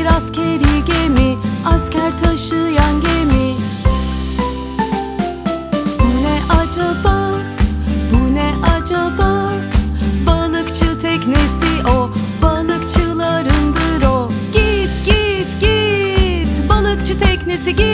bir askeri gemi Asker taşıyan gemi Bu ne acaba? Bu ne acaba? Balıkçı teknesi o Balıkçılarındır o Git git git Balıkçı teknesi git